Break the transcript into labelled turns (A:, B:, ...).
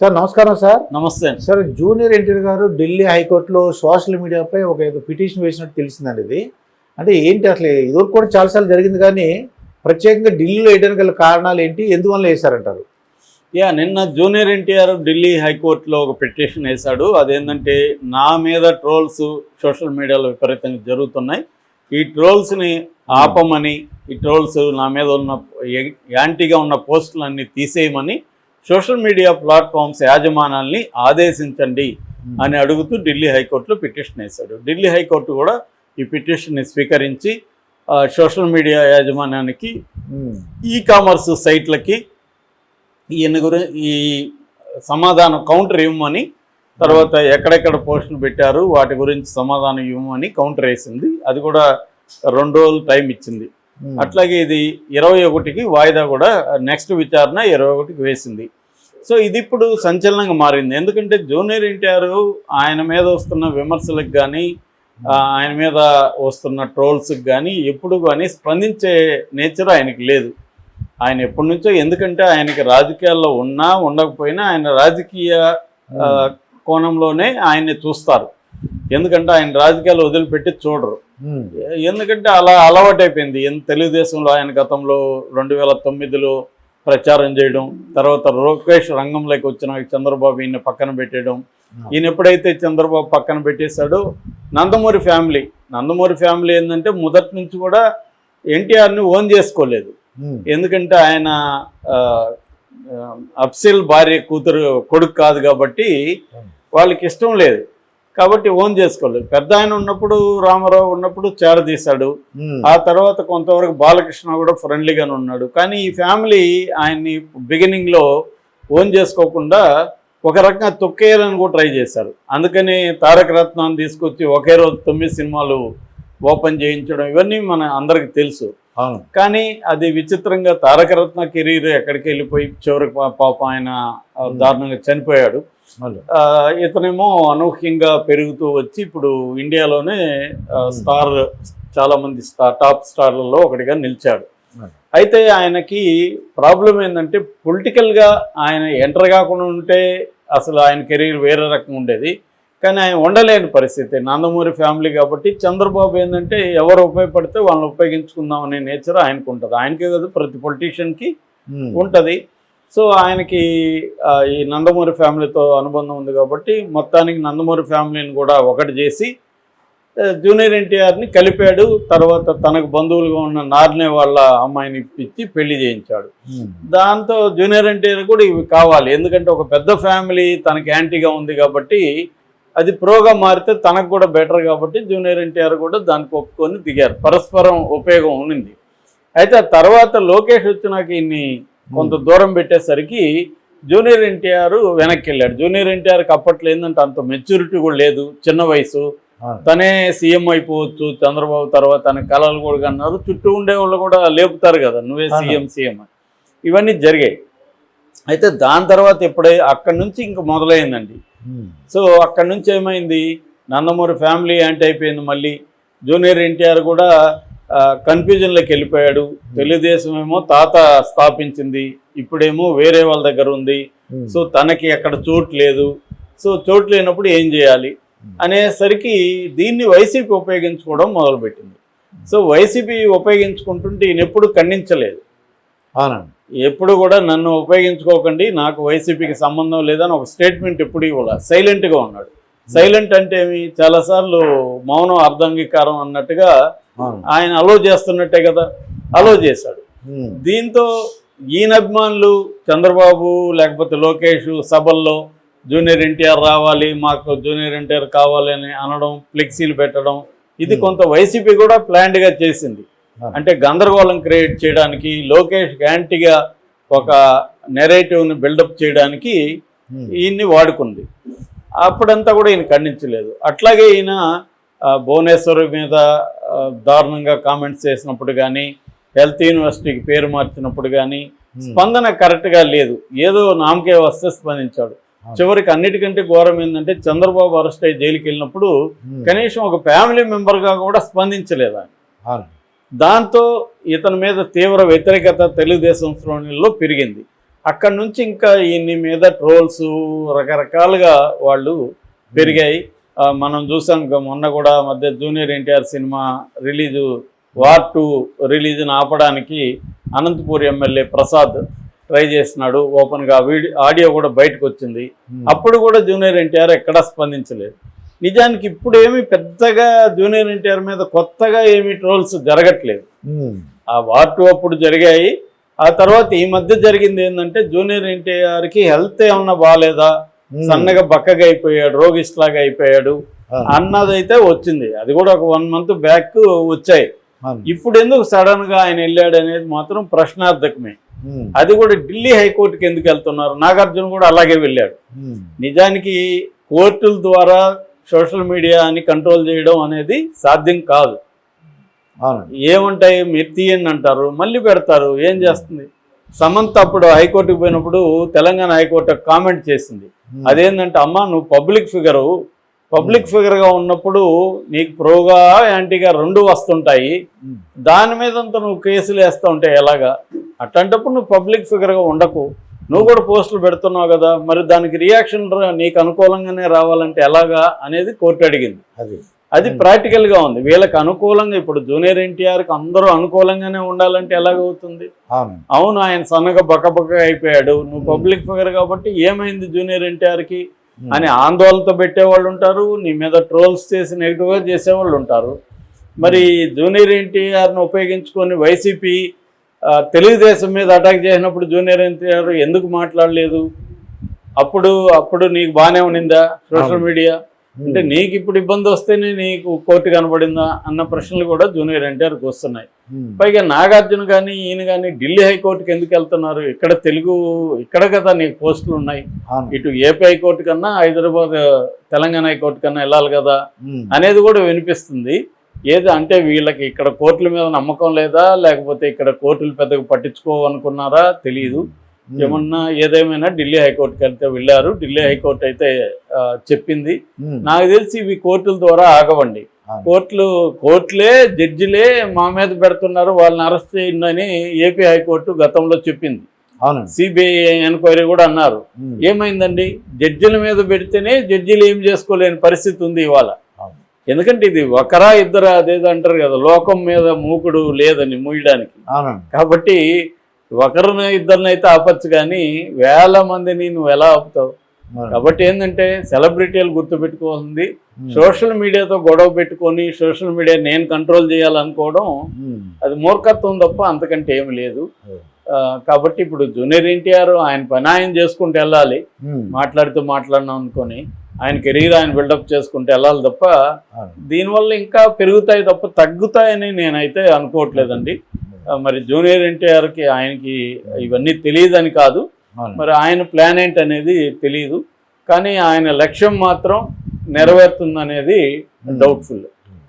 A: Sir నమస్కారం sir.
B: నమస్తే.
A: Sir junior NTR గారు ఢిల్లీ హైకోర్టులో సోషల్ మీడియాపై ఒక ఏదో పిటిషన్ వేసినట్టు తెలిసిందండి ఇది. అంటే ఏంటి అసలు ఇదివరకు కూడా చాలాసార్లు జరిగింది కానీ ప్రత్యేకంగా ఢిల్లీలో వేయడానికి గల కారణాలు ఏంటి ఎందువల్ల వేశారంటారు?
B: యా నిన్న జూనియర్ ఎన్టీఆర్ ఢిల్లీ హైకోర్టులో ఒక పిటిషన్ వేశాడు. అదేంటంటే నా మీద ట్రోల్స్ సోషల్ మీడియాలో విపరీతంగా జరుగుతున్నాయి. ఈ ట్రోల్స్ని ఆపమని ఈ ట్రోల్స్ నా మీద ఉన్న యాంటీగా ఉన్న పోస్టులన్నీ తీసేయమని సోషల్ మీడియా ప్లాట్ఫామ్స్ యాజమానాల్ని ఆదేశించండి అని అడుగుతూ ఢిల్లీ హైకోర్టులో పిటిషన్ వేశాడు. ఢిల్లీ హైకోర్టు కూడా ఈ పిటిషన్ని స్వీకరించి సోషల్ మీడియా యాజమాన్యానికి ఈ కామర్స్ సైట్లకి ఈయన గురి ఈ సమాధానం కౌంటర్ ఇవ్వమని తర్వాత ఎక్కడెక్కడ పోస్టులు పెట్టారు వాటి గురించి సమాధానం ఇవ్వమని కౌంటర్ వేసింది. అది కూడా రెండు రోజులు టైం ఇచ్చింది. అట్లాగే ఇది ఇరవై ఒకటికి వాయిదా కూడా నెక్స్ట్ విచారణ ఇరవై ఒకటికి వేసింది. సో ఇది ఇప్పుడు సంచలనంగా మారింది. ఎందుకంటే జూనియర్ ఎన్టీఆర్ ఆయన మీద వస్తున్న విమర్శలకు కానీ ఆయన మీద వస్తున్న ట్రోల్స్కి కానీ ఎప్పుడు కానీ స్పందించే నేచర్ ఆయనకి లేదు. ఆయన ఎప్పటి నుంచో ఎందుకంటే ఆయనకి రాజకీయాల్లో ఉన్నా ఉండకపోయినా ఆయన రాజకీయ కోణంలోనే ఆయన్ని చూస్తారు. ఎందుకంటే ఆయన రాజకీయాలు వదిలిపెట్టి చూడరు. ఎందుకంటే అలా అలవాటైపోయింది. తెలుగుదేశంలో ఆయన గతంలో రెండు వేల తొమ్మిదిలో ప్రచారం చేయడం తర్వాత లోకేష్ రంగంలోకి వచ్చిన చంద్రబాబు ఈయన పక్కన పెట్టేయడం. ఈయన ఎప్పుడైతే చంద్రబాబు పక్కన పెట్టేశాడో నందమూరి ఫ్యామిలీ. నందమూరి ఫ్యామిలీ ఏంటంటే మొదటి నుంచి కూడా ఎన్టీఆర్ని ఓన్ చేసుకోలేదు. ఎందుకంటే ఆయన అఫ్సిల్ భార్య కూతురు కొడుకు కాదు కాబట్టి వాళ్ళకి ఇష్టం లేదు. కాబట్టి ఓన్ చేసుకోలేదు. పెద్ద ఆయన ఉన్నప్పుడు రామారావు ఉన్నప్పుడు చేరదీశాడు ఆ తర్వాత కొంతవరకు బాలకృష్ణ కూడా ఫ్రెండ్లీగానే ఉన్నాడు. కానీ ఈ ఫ్యామిలీ ఆయన్ని బిగినింగ్లో ఓన్ చేసుకోకుండా ఒక రకంగా తొక్కేయాలని కూడా ట్రై చేశారు. అందుకని తారక రత్నాన్ని తీసుకొచ్చి ఒకే రోజు తొమ్మిది సినిమాలు ఓపెన్ చేయించడం ఇవన్నీ మన అందరికి తెలుసు. కానీ అది విచిత్రంగా తారకరత్న కెరీర్ ఎక్కడికి వెళ్ళిపోయి చివరికి పాపం ఆయన దారుణంగా చనిపోయాడు. ఇతనేమో అనూహ్యంగా పెరుగుతూ వచ్చి ఇప్పుడు ఇండియాలోనే స్టార్ చాలా మంది స్టార్ టాప్ స్టార్లలో ఒకటిగా నిలిచాడు. అయితే ఆయనకి ప్రాబ్లం ఏంటంటే పొలిటికల్గా ఆయన ఎంటర్ కాకుండా ఉంటే అసలు ఆయన కెరీర్ వేరే రకంగా ఉండేది. కానీ ఆయన ఉండలేని పరిస్థితి. నందమూరి ఫ్యామిలీ కాబట్టి చంద్రబాబు ఏంటంటే ఎవరు ఉపయోగపడితే వాళ్ళని ఉపయోగించుకుందాం అనే నేచర్ ఆయనకు ఉంటుంది. ఆయనకే కదా ప్రతి పొలిటీషియన్కి ఉంటుంది. సో ఆయనకి ఈ నందమూరి ఫ్యామిలీతో అనుబంధం ఉంది కాబట్టి మొత్తానికి నందమూరి ఫ్యామిలీని కూడా ఒకటి చేసి జూనియర్ ఎన్టీఆర్ని కలిపాడు. తర్వాత తనకు బంధువులుగా ఉన్న నార్నే వాళ్ళ అమ్మాయిని ఇప్పించి పెళ్ళి చేయించాడు. దాంతో జూనియర్ ఎన్టీఆర్ కూడా ఇవి కావాలి. ఎందుకంటే ఒక పెద్ద ఫ్యామిలీ తనకి యాంటీగా ఉంది కాబట్టి అది ప్రోగా మారితే తనకు కూడా బెటర్ కాబట్టి జూనియర్ ఎన్టీఆర్ కూడా దానికి ఒప్పుకొని దిగారు. పరస్పరం ఉపయోగం ఉన్నింది. అయితే ఆ తర్వాత లోకేష్ వచ్చినాక ఇన్ని కొంత దూరం పెట్టేసరికి జూనియర్ ఎన్టీఆర్ వెనక్కి వెళ్ళాడు జూనియర్ ఎన్టీఆర్కి అప్పట్లో ఏంటంటే అంత మెచ్యూరిటీ కూడా లేదు. చిన్న వయసు. తనే సీఎం అయిపోవచ్చు చంద్రబాబు తర్వాత తన కళలు కూడా కన్నారు చుట్టూ ఉండే వాళ్ళు కూడా లేపుతారు కదా. నువ్వే. సీఎం సీఎం ఇవన్నీ జరిగాయి. అయితే దాని తర్వాత ఎప్పుడై అక్కడి నుంచి ఇంక మొదలైందండి. సో అక్కడి నుంచి ఏమైంది? నందమూరి ఫ్యామిలీ యాంటీ అయిపోయింది మళ్ళీ. జూనియర్ ఎన్టీఆర్ కూడా కన్ఫ్యూజన్లోకి వెళ్ళిపోయాడు. తెలుగుదేశం ఏమో తాత స్థాపించింది ఇప్పుడేమో వేరే వాళ్ళ దగ్గర ఉంది.
A: ఉమ్,
B: సో తనకి అక్కడ చోటు లేదు. సో చోటు లేనప్పుడు ఏం చేయాలి? అనేసరికి దీన్ని వైసీపీ ఉపయోగించుకోవడం మొదలుపెట్టింది. సో వైసీపీ ఉపయోగించుకుంటుంటే ఈయన ఎప్పుడు ఖండించలేదు. ఎప్పుడు కూడా నన్ను ఉపయోగించుకోకండి నాకు వైసీపీకి సంబంధం లేదని ఒక స్టేట్మెంట్ ఎప్పుడు ఇవ్వాల. సైలెంట్గా ఉన్నాడు. సైలెంట్ అంటే ఏమి? చాలాసార్లు మౌనం అర్ధాంగీకారం అన్నట్టుగా ఆయన అలో చేస్తున్నట్టే కదా అలో చేశాడు. దీంతో ఈయన అభిమానులు చంద్రబాబు లేకపోతే లోకేష్ సభల్లో జూనియర్ ఎన్టీఆర్ రావాలి మాకు జూనియర్ ఎన్టీఆర్ కావాలి అని అనడం ఫ్లెక్సీలు పెట్టడం ఇది. కొంత వైసీపీ కూడా ప్లాన్డ్గా చేసింది. అంటే గందరగోళం క్రియేట్ చేయడానికి లోకేష్ యాంటీగా ఒక నెరేటివ్ని బిల్డప్ చేయడానికి ఈయన్ని వాడుకుంది. అప్పుడంతా కూడా ఈయన ఖండించలేదు. అట్లాగే ఈయన భువనేశ్వర్ మీద దారుణంగా కామెంట్స్ చేసినప్పుడు కానీ హెల్త్ యూనివర్సిటీకి పేరు మార్చినప్పుడు కానీ
A: ఉమ్,
B: స్పందన కరెక్ట్గా లేదు. ఏదో నామకే వస్తే స్పందించాడు. చివరికి అన్నిటికంటే ఘోరం ఏంటంటే చంద్రబాబు అరెస్ట్ అయ్యి జైలుకి వెళ్ళినప్పుడు
A: ఉమ్,
B: కనీసం ఒక ఫ్యామిలీ మెంబర్గా కూడా స్పందించలేదు ఆయన. దాంతో ఇతని మీద తీవ్ర వ్యతిరేకత తెలుగుదేశం శ్రేణుల్లో పెరిగింది. అక్కడ నుంచి ఇంకా ఈయన మీద ట్రోల్స్ రకరకాలుగా వాళ్ళు పెరిగాయి. మనం చూసాం మొన్న కూడా మధ్య junior NTR cinema release war two రిలీజ్ని ఆపడానికి అనంతపూర్ ఎమ్మెల్యే ప్రసాద్ ట్రై చేస్తున్నాడు. ఓపెన్గా వీడియో ఆడియో కూడా బయటకు వచ్చింది. అప్పుడు కూడా జూనియర్ ఎన్టీఆర్ ఎక్కడా స్పందించలేదు. నిజానికి ఇప్పుడు ఏమి పెద్దగా జూనియర్ ఎన్టీఆర్ మీద కొత్తగా ఏమి ట్రోల్స్ జరగట్లేదు.
A: ఉమ్.
B: ఆ వార్ టూ అప్పుడు జరిగాయి. ఆ తర్వాత ఈ మధ్య జరిగింది ఏంటంటే జూనియర్ ఎన్టీఆర్కి హెల్త్ ఏమన్నా బాగాలేదా. సన్నగా బక్కగా అయిపోయాడు రోగిస్ట్ లాగా అయిపోయాడు
A: ఆ.
B: అన్నదైతే వచ్చింది. అది కూడా ఒక వన్ మంత్ బ్యాక్ వచ్చాయి.
A: అవును.
B: ఇప్పుడు ఎందుకు సడన్గా ఆయన వెళ్ళాడు అనేది మాత్రం ప్రశ్నార్థకమే.
A: ఉమ్.
B: అది కూడా ఢిల్లీ హైకోర్టుకి ఎందుకు వెళ్తున్నారు? నాగార్జున కూడా అలాగే వెళ్ళాడు. నిజానికి కోర్టుల ద్వారా సోషల్ మీడియాని కంట్రోల్ చేయడం అనేది సాధ్యం కాదు. ఏముంటాయి? మీరు తీయండి అంటారు. మళ్ళీ పెడతారు. ఏం చేస్తుంది? సమంత అప్పుడు హైకోర్టుకు పోయినప్పుడు తెలంగాణ హైకోర్టు కామెంట్ చేసింది. అదేంటంటే అమ్మ నువ్వు పబ్లిక్ ఫిగరు. పబ్లిక్ ఫిగర్గా ఉన్నప్పుడు నీకు ప్రోగా యాంటీగా రెండు వస్తుంటాయి.
A: ఉమ్.
B: దాని మీద నువ్వు కేసులు వేస్తూ ఉంటే ఎలాగా? అట్లాంటప్పుడు నువ్వు పబ్లిక్ ఫిగర్గా ఉండకు. నువ్వు కూడా పోస్టులు పెడుతున్నావు కదా మరి దానికి రియాక్షన్ నీకు అనుకూలంగానే రావాలంటే ఎలాగా అనేది కోర్టు అడిగింది.
A: అది.
B: అది ప్రాక్టికల్గా ఉంది. వీళ్ళకి అనుకూలంగా ఇప్పుడు జూనియర్ ఎన్టీఆర్కి అందరూ అనుకూలంగానే ఉండాలంటే ఎలాగవుతుంది?
A: అవును.
B: అవును ఆయన సన్నగా బక్కబక్క అయిపోయాడు. నువ్వు పబ్లిక్ ఫిగర్ కాబట్టి ఏమైంది జూనియర్ ఎన్టీఆర్కి. అని ఆందోళనతో పెట్టేవాళ్ళు ఉంటారు. నీ మీద ట్రోల్స్ చేసి నెగిటివ్గా చేసేవాళ్ళు ఉంటారు. మరి జూనియర్ ఎన్టీఆర్ను ఉపయోగించుకొని వైసీపీ తెలుగుదేశం మీద అటాక్ చేసినప్పుడు జూనియర్ ఎన్టీఆర్ ఎందుకు మాట్లాడలేదు? అప్పుడు అప్పుడు నీకు బాగానే ఉండిందా? సోషల్. మీడియా. అంటే నీకు ఇప్పుడు ఇబ్బంది వస్తేనే నీకు కోర్టు కనబడిందా అన్న ప్రశ్నలు కూడా జూనియర్ ఎన్టీఆర్కి వస్తున్నాయి.
A: ఉమ్.
B: పైగా నాగార్జున కానీ ఈయన కానీ ఢిల్లీ హైకోర్టుకి ఎందుకు వెళ్తున్నారు? ఇక్కడ తెలుగు ఇక్కడ కదా నీకు పోస్టులు ఉన్నాయి. ఇటు ఏపీ హైకోర్టు కన్నా హైదరాబాద్ తెలంగాణ హైకోర్టు కన్నా వెళ్ళాలి కదా?
A: ఉమ్.
B: అనేది కూడా వినిపిస్తుంది. ఏది అంటే వీళ్ళకి ఇక్కడ కోర్టుల మీద నమ్మకం లేదా? లేకపోతే ఇక్కడ కోర్టులు పెద్దగా పట్టించుకోవనుకున్నారా తెలియదు. ఏమన్నా ఏదేమైనా ఢిల్లీ హైకోర్టుకి వెళ్తే వెళ్ళారు. ఢిల్లీ హైకోర్టు అయితే చెప్పింది.
A: ఉమ్.
B: నాకు తెలిసి ఇవి కోర్టుల ద్వారా ఆగవండి. కోర్టులు కోర్టులే జడ్జిలే మా మీద పెడుతున్నారు. వాళ్ళని అరెస్ట్ చేయండి ఏపీ హైకోర్టు గతంలో చెప్పింది. సిబిఐ ఎంక్వైరీ కూడా అన్నారు.
A: ఉమ్.
B: ఏమైందండి? జడ్జిల మీద పెడితేనే జడ్జిలు ఏం చేసుకోలేని పరిస్థితి ఉంది ఇవాళ. ఎందుకంటే ఇది ఒకరా ఇద్దరా అదేదో అంటారు కదా లోకం మీద మూకుడు లేదని మూయడానికి. కాబట్టి ఒకరిని ఇద్దరిని అయితే ఆపచ్చు కానీ వేల మందిని నువ్వు ఎలా ఆపుతావు. కాబట్టి ఏంటంటే సెలబ్రిటీలు గుర్తుపెట్టుకోవాల్సింది. సోషల్ మీడియాతో గొడవ పెట్టుకొని సోషల్ మీడియా నేను కంట్రోల్ చేయాలనుకోవడం. అది మూర్ఖత్వం తప్ప అంతకంటే ఏమి లేదు కాబట్టి ఇప్పుడు జూనియర్ ఎన్టీఆర్ ఆయన పని ఆయన చేసుకుంటూ వెళ్ళాలి. మాట్లాడుతూ మాట్లాడినాం అనుకొని ఆయన కెరీర్ ఆయన బిల్డప్ చేసుకుంటూ వెళ్ళాలి తప్ప. దీనివల్ల ఇంకా పెరుగుతాయి తప్ప తగ్గుతాయని నేనైతే అనుకోవట్లేదండి మరి జూనియర్ ఎన్టీఆర్కి ఆయనకి ఇవన్నీ తెలియదని కాదు. మరి ఆయన ప్లాన్ ఏంటి అనేది తెలియదు కానీ ఆయన లక్ష్యం మాత్రం నెరవేరుతుందనేది డౌట్ఫుల్.